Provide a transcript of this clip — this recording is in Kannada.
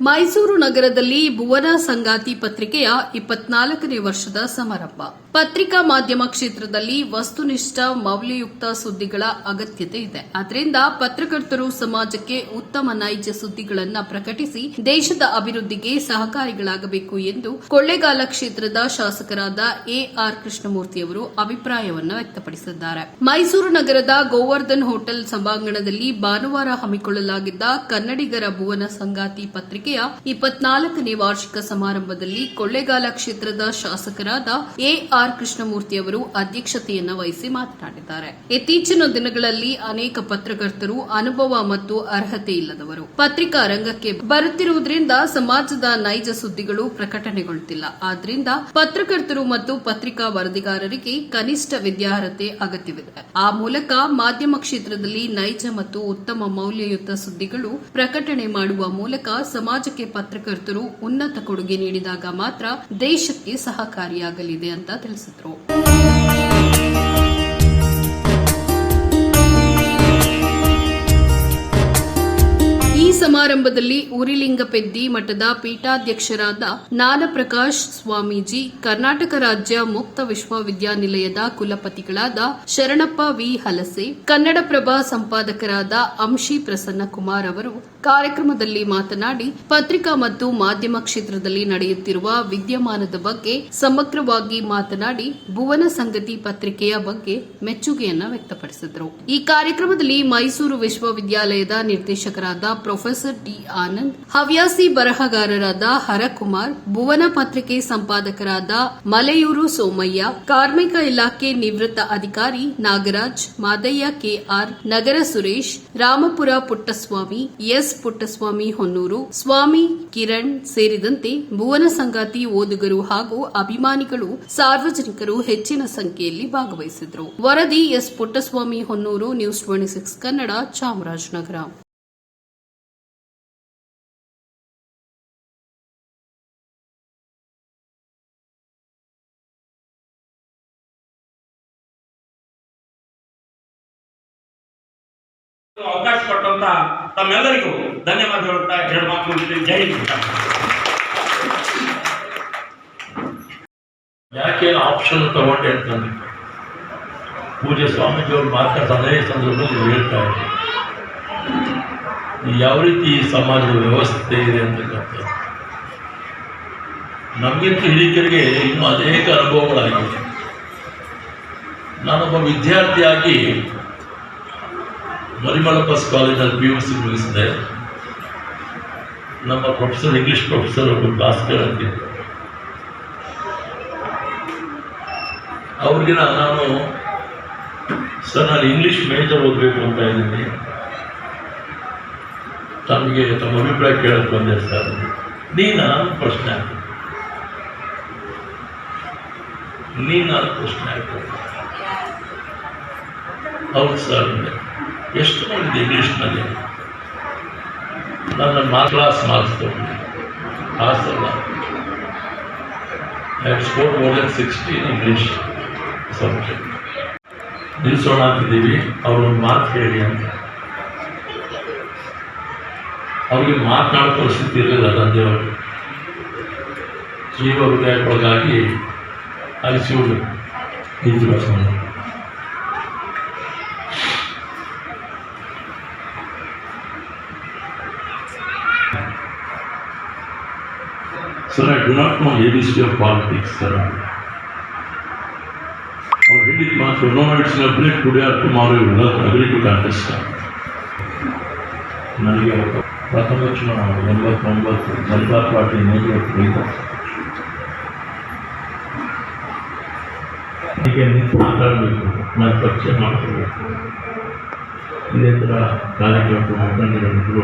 ಮೈಸೂರು ನಗರದಲ್ಲಿ ಭುವನ ಸಂಗಾತಿ ಪತ್ರಿಕೆಯ ಇಪ್ಪತ್ನಾಲ್ಕನೇ ವರ್ಷದ ಸಮಾರಂಭ. ಪತ್ರಿಕಾ ಮಾಧ್ಯಮ ಕ್ಷೇತ್ರದಲ್ಲಿ ವಸ್ತುನಿಷ್ಠ, ಮೌಲ್ಯಯುಕ್ತ ಸುದ್ದಿಗಳ ಅಗತ್ಯತೆ ಇದೆ. ಆದ್ದರಿಂದ ಪತ್ರಕರ್ತರು ಸಮಾಜಕ್ಕೆ ಉತ್ತಮ ನೈಜ ಸುದ್ದಿಗಳನ್ನು ಪ್ರಕಟಿಸಿ ದೇಶದ ಅಭಿವೃದ್ಧಿಗೆ ಸಹಕಾರಿಗಳಾಗಬೇಕು ಎಂದು ಕೊಳ್ಳೇಗಾಲ ಕ್ಷೇತ್ರದ ಶಾಸಕರಾದ ಎಆರ್ ಕೃಷ್ಣಮೂರ್ತಿಯವರು ಅಭಿಪ್ರಾಯವನ್ನು ವ್ಯಕ್ತಪಡಿಸಿದ್ದಾರೆ. ಮೈಸೂರು ನಗರದ ಗೋವರ್ಧನ್ ಹೋಟೆಲ್ ಸಭಾಂಗಣದಲ್ಲಿ ಭಾನುವಾರ ಹಮ್ಮಿಕೊಳ್ಳಲಾಗಿದ್ದ ಕನ್ನಡಿಗರ ಭುವನ ಸಂಗಾತಿ ಪತ್ರಿಕೆಯ ಇಪ್ಪತ್ನಾಲ್ಕನೇ ವಾರ್ಷಿಕ ಸಮಾರಂಭದಲ್ಲಿ ಕೊಳ್ಳೇಗಾಲ ಕ್ಷೇತ್ರದ ಶಾಸಕರಾದ ಎಆರ್ ಕೃಷ್ಣಮೂರ್ತಿ ಅವರು ಅಧ್ಯಕ್ಷತೆಯನ್ನು ವಹಿಸಿ ಮಾತನಾಡಿದ್ದಾರೆ. ಇತ್ತೀಚಿನ ದಿನಗಳಲ್ಲಿ ಅನೇಕ ಪತ್ರಕರ್ತರು ಅನುಭವ ಮತ್ತು ಅರ್ಹತೆ ಇಲ್ಲದವರು. ಪತ್ರಿಕಾ ರಂಗಕ್ಕೆ ಬರುತ್ತಿರುವುದರಿಂದ ಸಮಾಜದ ನೈಜ ಸುದ್ದಿಗಳು ಪ್ರಕಟಣೆಗೊಳ್ಳುತ್ತಿಲ್ಲ ಆದ್ರಿಂದ ಪತ್ರಕರ್ತರು ಮತ್ತು ಪತ್ರಿಕಾ ವರದಿಗಾರರಿಗೆ ಕನಿಷ್ಠ ವಿದ್ಯಾರ್ಹತೆ ಅಗತ್ಯವಿದೆ. ಆ ಮೂಲಕ ಮಾಧ್ಯಮ ಕ್ಷೇತ್ರದಲ್ಲಿ ನೈಜ ಮತ್ತು ಉತ್ತಮ ಮೌಲ್ಯಯುತ ಸುದ್ದಿಗಳು ಪ್ರಕಟಣೆ ಮಾಡುವ ಮೂಲಕ ಸಮಾಜಕ್ಕೆ ಪತ್ರಕರ್ತರು ಉನ್ನತ ಕೊಡುಗೆ ನೀಡಿದಾಗ ಮಾತ್ರ ದೇಶಕ್ಕೆ ಸಹಕಾರಿಯಾಗಲಿದೆ ಅಂತ ತಿಳಿಸಿದರು. ಈ ಸಮಾರಂಭದಲ್ಲಿ ಉರಿಲಿಂಗಪೆದ್ದಿ ಮಠದ ಪೀಠಾಧ್ಯಕ್ಷರಾದ ನಾನಪ್ರಕಾಶ್ ಸ್ವಾಮೀಜಿ, ಕರ್ನಾಟಕ ರಾಜ್ಯ ಮುಕ್ತ ವಿಶ್ವವಿದ್ಯಾನಿಲಯದ ಕುಲಪತಿಗಳಾದ ಶರಣಪ್ಪ ವಿ ಹಲಸೆ, ಕನ್ನಡಪ್ರಭ ಸಂಪಾದಕರಾದ ಅಂಶಿ ಪ್ರಸನ್ನಕುಮಾರ್ ಅವರು ಕಾರ್ಯಕ್ರಮದಲ್ಲಿ ಮಾತನಾಡಿ, ಪತ್ರಿಕಾ ಮತ್ತು ಮಾಧ್ಯಮ ಕ್ಷೇತ್ರದಲ್ಲಿ ನಡೆಯುತ್ತಿರುವ ವಿದ್ಯಮಾನದ ಬಗ್ಗೆ ಸಮಗ್ರವಾಗಿ ಮಾತನಾಡಿ, ಭುವನ ಸಂಗತಿ ಪತ್ರಿಕೆಯ ಬಗ್ಗೆ ಮೆಚ್ಚುಗೆಯನ್ನ ವ್ಯಕ್ತಪಡಿಸಿದರು. ಈ ಕಾರ್ಯಕ್ರಮದಲ್ಲಿ ಮೈಸೂರು ವಿಶ್ವವಿದ್ಯಾಲಯದ ನಿರ್ದೇಶಕರಾದ ಪ್ರೊಫೆಸರ್ ಟಿ ಆನಂದ್, ಹವ್ಯಾಸಿ ಬರಹಗಾರರಾದ ಹರಕುಮಾರ್, ಭುವನ ಪತ್ರಿಕೆ ಸಂಪಾದಕರಾದ ಮಲೆಯೂರು ಸೋಮಯ್ಯ, ಕಾರ್ಮಿಕ ಇಲಾಖೆ ನಿವೃತ್ತ ಅಧಿಕಾರಿ ನಾಗರಾಜ್, ಮಾದಯ್ಯ ಕೆಆರ್ ನಗರ ಸುರೇಶ್, ರಾಮಪುರ ಪುಟ್ಟಸ್ವಾಮಿ, ಎಸ್ ಪುಟ್ಟಸ್ವಾಮಿ ಹೊನ್ನೂರು, ಸ್ವಾಮಿ ಕಿರಣ್ ಸೇರಿದಂತೆ ಭುವನ ಸಂಗಾತಿ ಓದುಗರು ಹಾಗೂ ಅಭಿಮಾನಿಗಳು ಸಾರ್ವಜನಿಕರು ಹೆಚ್ಚಿನ ಸಂಖ್ಯೆಯಲ್ಲಿ ಭಾಗವಹಿಸಿದ್ರು ವರದಿ S Puttaswamy Honnur, news twenty six Kannada, Chamarajanagar. ಅವಕಾಶ ಕೊಟ್ಟಂತ ತಮ್ಮೆಲ್ಲರಿಗೂ ಧನ್ಯವಾದ ಹೇಳುತ್ತಾ ಎರಡು ಮಾತು ಜೈ ಯಾಕೆ ಆಪ್ಷನ್ ತಗೊಂಡೆ ಅಂತಂದ್ರೆ ಪೂಜ್ಯ ಸ್ವಾಮೀಜಿಯವರು ಮಾತಾಡ್ತಾ ಅದೇ ಸಂದರ್ಭದಲ್ಲಿ ಹೇಳ್ತಾ ಇದ್ದಾರೆ ಯಾವ ರೀತಿ ಈ ಸಮಾಜದ ವ್ಯವಸ್ಥೆ ಇದೆ ಅಂತಕ್ಕಂಥದ್ದು ನಮಗಿಂತ ಹಿರಿಯರಿಗೆ ಇನ್ನೂ ಅನೇಕ ಅನುಭವಗಳಾಗಿವೆ. ನಾನೊಬ್ಬ ವಿದ್ಯಾರ್ಥಿಯಾಗಿ ಮರಿಮಳಪಸ್ ಕಾಲೇಜಲ್ಲಿ ಪಿ ಯು ಸಿ ಮುಗಿಸಿದೆ. ನಮ್ಮ ಪ್ರೊಫೆಸರ್ ಇಂಗ್ಲೀಷ್ ಪ್ರೊಫೆಸರ್ ಒಬ್ಬರು ಕ್ಲಾಸ್ ಕೇಳಂತಿದ್ದರು ಅವ್ರಿಗಿನ ನಾನು ಸರ್, ನಾನು ಇಂಗ್ಲೀಷ್ ಮೇಜರ್ ಓದಬೇಕು ಅಂತ ಇದ್ದೀನಿ. ತಮಗೆ, ತಮ್ಮ ಅಭಿಪ್ರಾಯ ಕೇಳಕ್ಕೆ ಬಂದೆ ಸರ್. ನೀನು ಪ್ರಶ್ನೆ ಹಾಕು ನೀನು ಪ್ರಶ್ನೆ ಹಾಕು ಹೌದು ಸರ್. ಎಷ್ಟು ಮಾಡಿದೆ ಇಂಗ್ಲೀಷ್ನಲ್ಲಿ ನನ್ನ ಮಾ ಕ್ಲಾಸ್ ಮಾರ್ಕ್ಸ್ ತಗೊಂಡೆ ಪಾಸ್ ಅಲ್ಲ. Score more than sixty English subject ನಿಲ್ಲಿಸೋಣ ಅಂತಿದ್ದೀವಿ. ಅವ್ರೊಂದು ಮಾತು ಹೇಳಿ ಅಂತ. ಅವ್ರಿಗೆ ಮಾತನಾಡೋ ಪರಿಸ್ಥಿತಿ ಇರಲಿಲ್ಲ ತಂದೆ ಅವರು ಜೀವ ಹೃದಯಕ್ಕೊಳಗಾಗಿ ಐ ಸಿ ಯು ಇದ್ರು Sir, I do not know ABC of politics, sir. ಅವ್ರು ಹೇಳಿದ ಮಾತು ನೋ ಇಟ್ಸ್ ನ break today or tomorrow you will agree to contest ನನಗೆ ಅವತ್ತು ಪ್ರಥಮ ಚುನಾವಣೆ ಎಂಬತ್ತೊಂಬತ್ತು ಜನತಾ ಪಾರ್ಟಿ ನೇತೃತ್ವದಿಂದ ಹೀಗೆ ನಿಂತು ಮಾತಾಡಬೇಕು ನಾನು ಪರಿಚಯ ಮಾಡ್ಕೋಬೇಕು ಇದೇ ಥರ ಕಾರ್ಯಕ್ರಮ ಮುಖಂಡರಿದ್ರು